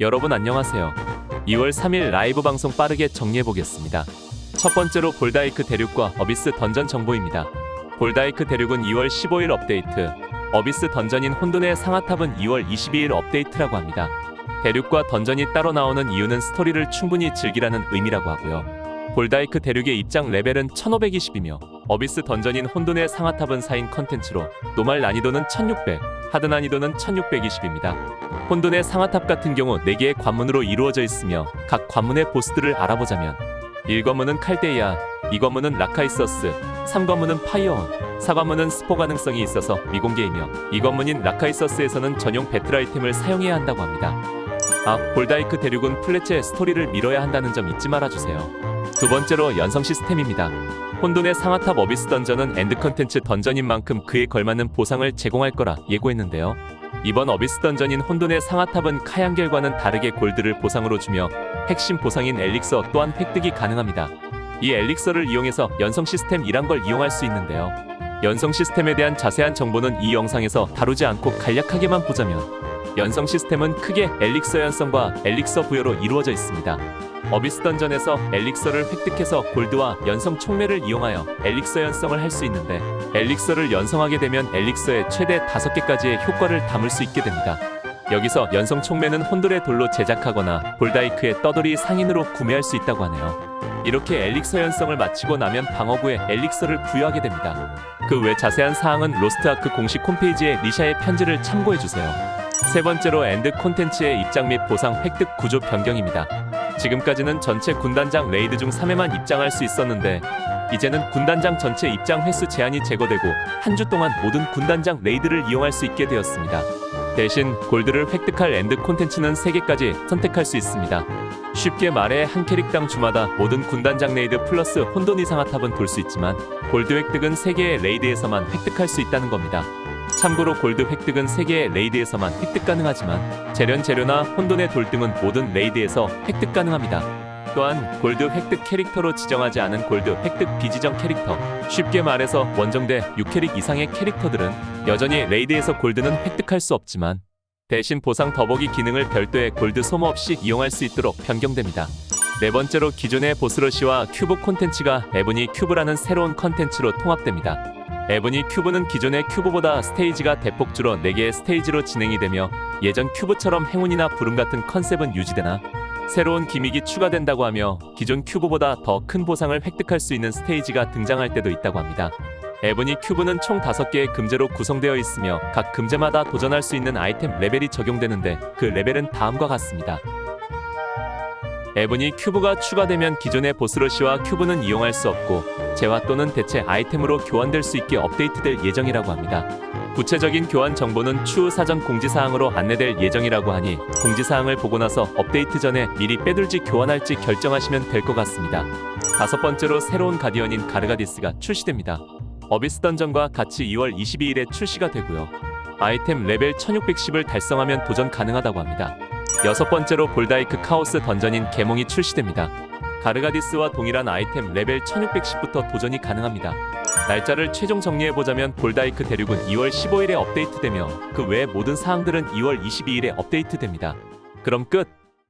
여러분 안녕하세요. 2월 3일 라이브 방송 빠르게 정리해 보겠습니다. 첫 번째로 볼다이크 대륙과 어비스 던전 정보입니다. 볼다이크 대륙은 2월 15일 업데이트, 어비스 던전인 혼돈의 상하탑은 2월 22일 업데이트라고 합니다. 대륙과 던전이 따로 나오는 이유는 스토리를 충분히 즐기라는 의미라고 하고요. 볼다이크 대륙의 입장 레벨은 1520이며 어비스 던전인 혼돈의 상하탑은 4인 컨텐츠로 노말 난이도는 1600, 하드 난이도는 1620입니다. 혼돈의 상하탑 같은 경우 4개의 관문으로 이루어져 있으며 각 관문의 보스들을 알아보자면 1관문은 칼데이아, 2관문은 라카이서스, 3관문은 파이어원, 4관문은 스포 가능성이 있어서 미공개이며 2관문인 라카이서스에서는 전용 배틀 아이템을 사용해야 한다고 합니다. 아, 볼다이크 대륙은 플래츠의 스토리를 밀어야 한다는 점 잊지 말아주세요. 두 번째로 연성 시스템입니다. 혼돈의 상하탑 어비스 던전은 엔드 컨텐츠 던전인 만큼 그에 걸맞는 보상을 제공할 거라 예고했는데요. 이번 어비스 던전인 혼돈의 상하탑은 카양겔과는 다르게 골드를 보상으로 주며 핵심 보상인 엘릭서 또한 획득이 가능합니다. 이 엘릭서를 이용해서 연성 시스템 이란 걸 이용할 수 있는데요. 연성 시스템에 대한 자세한 정보는 이 영상에서 다루지 않고 간략하게만 보자면 연성 시스템은 크게 엘릭서 연성과 엘릭서 부여로 이루어져 있습니다. 어비스 던전에서 엘릭서를 획득해서 골드와 연성 촉매를 이용하여 엘릭서 연성을 할 수 있는데 엘릭서를 연성하게 되면 엘릭서의 최대 5개까지의 효과를 담을 수 있게 됩니다. 여기서 연성 촉매는 혼돌의 돌로 제작하거나 볼다이크의 떠돌이 상인으로 구매할 수 있다고 하네요. 이렇게 엘릭서 연성을 마치고 나면 방어구에 엘릭서를 부여하게 됩니다. 그 외 자세한 사항은 로스트아크 공식 홈페이지의 리샤의 편지를 참고해 주세요. 세 번째로 엔드 콘텐츠의 입장 및 보상 획득 구조 변경입니다. 지금까지는 전체 군단장 레이드 중 3회만 입장할 수 있었는데 이제는 군단장 전체 입장 횟수 제한이 제거되고 한 주 동안 모든 군단장 레이드를 이용할 수 있게 되었습니다. 대신 골드를 획득할 엔드 콘텐츠는 3개까지 선택할 수 있습니다. 쉽게 말해 한 캐릭당 주마다 모든 군단장 레이드 플러스 혼돈 이상화탑은 돌 수 있지만 골드 획득은 3개의 레이드에서만 획득할 수 있다는 겁니다. 참고로 골드 획득은 3개의 레이드에서만 획득 가능하지만 재련 재료나 혼돈의 돌등은 모든 레이드에서 획득 가능합니다. 또한 골드 획득 캐릭터로 지정하지 않은 골드 획득 비지정 캐릭터 쉽게 말해서 원정대 6캐릭 이상의 캐릭터들은 여전히 레이드에서 골드는 획득할 수 없지만 대신 보상 더보기 기능을 별도의 골드 소모 없이 이용할 수 있도록 변경됩니다. 네 번째로 기존의 보스러시와 큐브 콘텐츠가 에브니 큐브라는 새로운 컨텐츠로 통합됩니다. 에브니 큐브는 기존의 큐브보다 스테이지가 대폭 줄어 4개의 스테이지로 진행이 되며 예전 큐브처럼 행운이나 부름 같은 컨셉은 유지되나 새로운 기믹이 추가된다고 하며 기존 큐브보다 더 큰 보상을 획득할 수 있는 스테이지가 등장할 때도 있다고 합니다. 에브니 큐브는 총 5개의 금제로 구성되어 있으며 각 금제마다 도전할 수 있는 아이템 레벨이 적용되는데 그 레벨은 다음과 같습니다. 에브니 큐브가 추가되면 기존의 보스러시와 큐브는 이용할 수 없고 재화 또는 대체 아이템으로 교환될 수 있게 업데이트될 예정이라고 합니다. 구체적인 교환 정보는 추후 사전 공지사항으로 안내될 예정이라고 하니 공지사항을 보고 나서 업데이트 전에 미리 빼둘지 교환할지 결정하시면 될 것 같습니다. 다섯 번째로 새로운 가디언인 가르가디스가 출시됩니다. 어비스 던전과 같이 2월 22일에 출시가 되고요. 아이템 레벨 1610을 달성하면 도전 가능하다고 합니다. 여섯 번째로 볼다이크 카오스 던전인 개몽이 출시됩니다. 가르가디스와 동일한 아이템 레벨 1610부터 도전이 가능합니다. 날짜를 최종 정리해보자면 볼다이크 대륙은 2월 15일에 업데이트되며 그외 모든 사항들은 2월 22일에 업데이트됩니다. 그럼 끝!